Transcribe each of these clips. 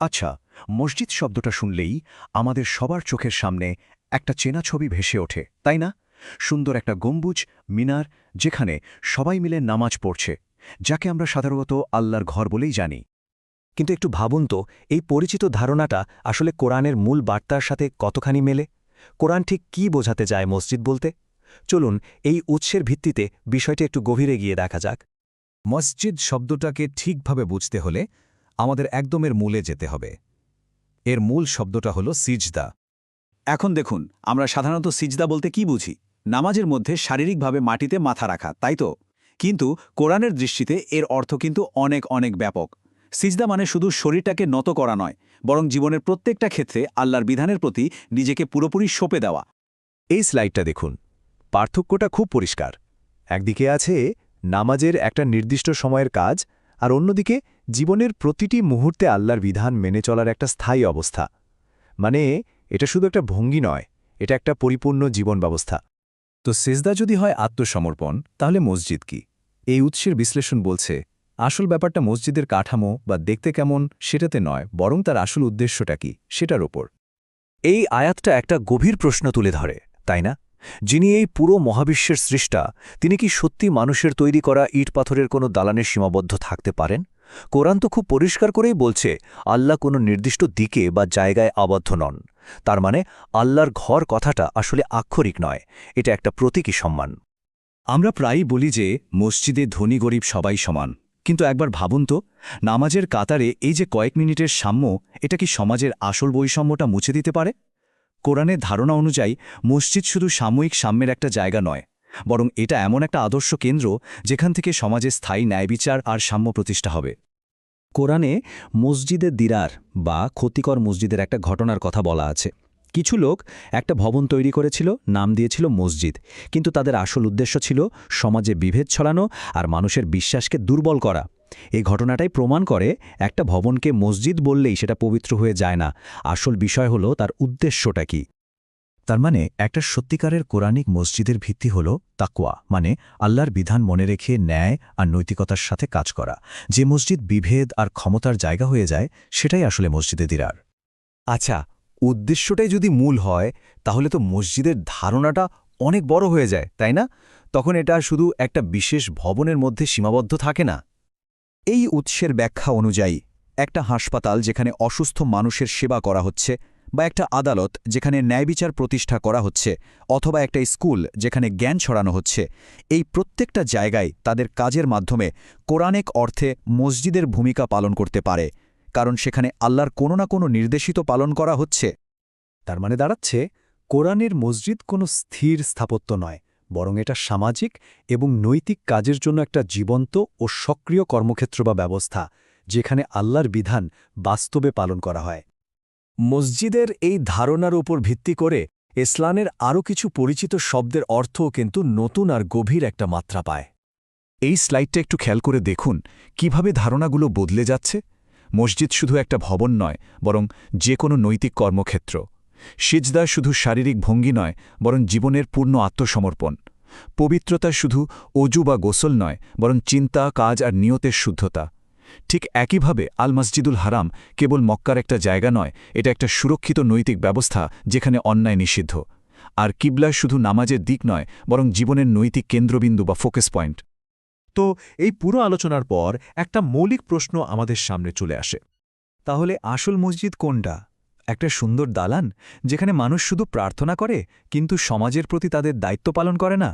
আচ্ছা মসজিদ শব্দটা শুনলেই আমাদের সবার চোখের সামনে একটা চেনা ছবি ভেসে ওঠে, তাই না? সুন্দর একটা গম্বুজ, মিনার, যেখানে সবাই মিলে নামাজ পড়ছে, যাকে আমরা সাধারণত আল্লাহর ঘর বলেই জানি। কিন্তু একটু ভাবুন তো, এই পরিচিত ধারণাটা আসলে কোরআনের মূল বার্তার সাথে কতখানি মেলে? কোরআন ঠিক কি বোঝাতে যায় মসজিদ বলতে? চলুন, এই উৎসের ভিত্তিতে বিষয়টি একটু গভীরে গিয়ে দেখা যাক। মসজিদ শব্দটাকে ঠিকভাবে বুঝতে হলে আমাদের একদমের মূলে যেতে হবে। এর মূল শব্দটা হল সিজদা। এখন দেখুন, আমরা সাধারণত সিজদা বলতে কি বুঝি? নামাজের মধ্যে শারীরিকভাবে মাটিতে মাথা রাখা, তাই তো? কিন্তু কোরআনের দৃষ্টিতে এর অর্থ কিন্তু অনেক অনেক ব্যাপক। সিজদা মানে শুধু শরীরটাকে নত করা নয়, বরং জীবনের প্রত্যেকটা ক্ষেত্রে আল্লাহর বিধানের প্রতি নিজেকে পুরোপুরি সঁপে দেওয়া। এই স্লাইডটা দেখুন। পার্থক্যটা খুব পরিষ্কার। একদিকে আছে নামাজের একটা নির্দিষ্ট সময়ের কাজ আর অন্যদিকে, জীবনের প্রতিটি মুহূর্তে আল্লাহর বিধান মেনে চলার একটা স্থায়ী অবস্থা। মানে এটা শুধু একটা ভঙ্গি নয়, এটা একটা পরিপূর্ণ জীবন ব্যবস্থা। তো সেজদা যদি হয় আত্মসমর্পণ, তাহলে মসজিদ কি? এই উৎসের বিশ্লেষণ বলছে, আসল ব্যাপারটা মসজিদের কাঠামো বা দেখতে কেমন সেটাতে নয়, বরং তার আসল উদ্দেশ্যটা কি, সেটার ওপর। এই আয়াতটা একটা গভীর প্রশ্ন তুলে ধরে, তাই না? যিনি এই পুরো মহাবিশ্বের সৃষ্টা, তিনি কি সত্যি মানুষের তৈরি করা ইট পাথরের কোনো দালানে সীমাবদ্ধ থাকতে পারেন? কোরআন তো খুব পরিষ্কার করেই বলছে, আল্লাহ কোনো নির্দিষ্ট দিকে বা জায়গায় আবদ্ধ নন। তার মানে আল্লাহর ঘর কথাটা আসলে আক্ষরিক নয়, এটা একটা প্রতীকী সম্মান। আমরা প্রায়ই বলি যে, মসজিদে ধনী গরিব সবাই সমান। কিন্তু একবার ভাবুন তো, নামাজের কাতারে এই যে কয়েক মিনিটের সাম্য, এটা কি সমাজের আসল বৈষম্যটা মুছে দিতে পারে? কোরআনের ধারণা অনুযায়ী, মসজিদ শুধু সাময়িক সাম্যের একটা জায়গা নয়, বরং এটা এমন একটা আদর্শ কেন্দ্র যেখান থেকে সমাজে স্থায়ী ন্যায়বিচার আর সাম্য প্রতিষ্ঠা হবে। কোরআনে মসজিদের দিরার বা ক্ষতিকর মসজিদের একটা ঘটনার কথা বলা আছে। কিছু লোক একটা ভবন তৈরি করেছিল, নাম দিয়েছিল মসজিদ, কিন্তু তাদের আসল উদ্দেশ্য ছিল সমাজে বিভেদ ছড়ানো আর মানুষের বিশ্বাসকে দুর্বল করা। এই ঘটনাটাই প্রমাণ করে একটা ভবনকে মসজিদ বললেই সেটা পবিত্র হয়ে যায় না। আসল বিষয় হলো তার উদ্দেশ্যটা কি। তার মানে একটা সত্যিকারের কোরআনিক মসজিদের ভিত্তি হল তাকুয়া মানে আল্লাহর বিধান মনে রেখে ন্যায় আর নৈতিকতার সাথে কাজ করা। যে মসজিদ বিভেদ আর ক্ষমতার জায়গা হয়ে যায়, সেটাই আসলে মসজিদে দিরার। আচ্ছা উদ্দেশ্যটাই যদি মূল হয়, তাহলে তো মসজিদের ধারণাটা অনেক বড় হয়ে যায়, তাই না? তখন এটা শুধু একটা বিশেষ ভবনের মধ্যে সীমাবদ্ধ থাকে না। এই উৎসের ব্যাখ্যা অনুযায়ী, একটা হাসপাতাল যেখানে অসুস্থ মানুষের সেবা করা হচ্ছে বা একটা আদালত যেখানে ন্যায়বিচার প্রতিষ্ঠা করা হচ্ছে অথবা একটা স্কুল যেখানে জ্ঞান ছড়ানো হচ্ছে, এই প্রত্যেকটা জায়গায় তাদের কাজের মাধ্যমে কোরআনেক অর্থে মসজিদের ভূমিকা পালন করতে পারে, কারণ সেখানে আল্লাহর কোনো না কোনো নির্দেশিত পালন করা হচ্ছে। তার মানে দাঁড়াচ্ছে, কোরআনের মসজিদ কোনো স্থির স্থাপত্য নয়। বরং এটা সামাজিক এবং নৈতিক কাজের জন্য একটা জীবন্ত ও সক্রিয় কর্মক্ষেত্র বা ব্যবস্থা, যেখানে আল্লাহর বিধান বাস্তবে পালন করা হয়। মসজিদের এই ধারণার উপর ভিত্তি করে ইসলামের আরও কিছু পরিচিত শব্দের অর্থও কিন্তু নতুন আর গভীর একটা মাত্রা পায়। এই স্লাইডটা একটু খেয়াল করে দেখুন, কীভাবে ধারণাগুলো বদলে যাচ্ছে। মসজিদ শুধু একটা ভবন নয়, বরং যে কোনো নৈতিক কর্মক্ষেত্র। সিজদা শুধু শারীরিক ভঙ্গি নয়, বরং জীবনের পূর্ণ আত্মসমর্পণ। পবিত্রতা শুধু অজু বা গোসল নয়, বরং চিন্তা, কাজ আর নিয়তের শুদ্ধতা। ঠিক একইভাবে আল মসজিদুল হারাম কেবল মক্কার একটা জায়গা নয়, এটা একটা সুরক্ষিত নৈতিক ব্যবস্থা যেখানে অন্যায় নিষিদ্ধ। আর কিবলা শুধু নামাজের দিক নয়, বরং জীবনের নৈতিক কেন্দ্রবিন্দু বা ফোকাস পয়েন্ট। তো এই পুরো আলোচনার পর একটা মৌলিক প্রশ্ন আমাদের সামনে চলে আসে। তাহলে আসল মসজিদ কোনটা? একটা সুন্দর দালান যেখানে মানুষ শুধু প্রার্থনা করে, কিন্তু সমাজের প্রতি তাদের দায়িত্ব পালন করে না।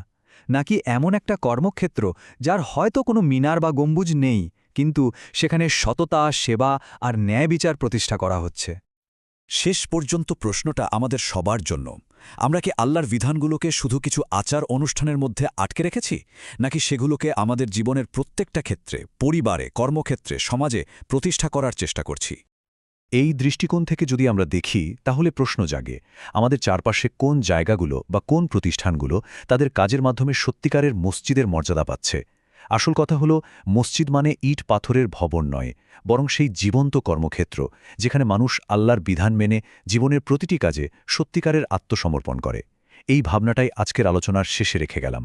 নাকি এমন একটা কর্মক্ষেত্র যার হয়তো কোনো মিনার বা গম্বুজ নেই, কিন্তু সেখানে সততা, সেবা আর ন্যায় বিচার প্রতিষ্ঠা করা হচ্ছে। শেষ পর্যন্ত প্রশ্নটা আমাদের সবার জন্য। আমরা কি আল্লাহর বিধানগুলোকে শুধু কিছু আচার অনুষ্ঠানের মধ্যে আটকে রেখেছি? নাকি সেগুলোকে আমাদের জীবনের প্রত্যেকটা ক্ষেত্রে, পরিবারে, কর্মক্ষেত্রে, সমাজে প্রতিষ্ঠা করার চেষ্টা করছি? এই দৃষ্টিকোণ থেকে যদি আমরা দেখি, তাহলে প্রশ্ন জাগে, আমাদের চারপাশে কোন জায়গাগুলো বা কোন প্রতিষ্ঠানগুলো তাদের কাজের মাধ্যমে সত্যিকারের মসজিদের মর্যাদা পাচ্ছে? আসল কথা হলো, মসজিদ মানে ইট পাথরের ভবন নয়, বরং সেই জীবন্ত কর্মক্ষেত্র, যেখানে মানুষ আল্লাহর বিধান মেনে জীবনের প্রতিটি কাজে সত্যিকারের আত্মসমর্পণ করে। এই ভাবনাটাই আজকের আলোচনার শেষে রেখে গেলাম।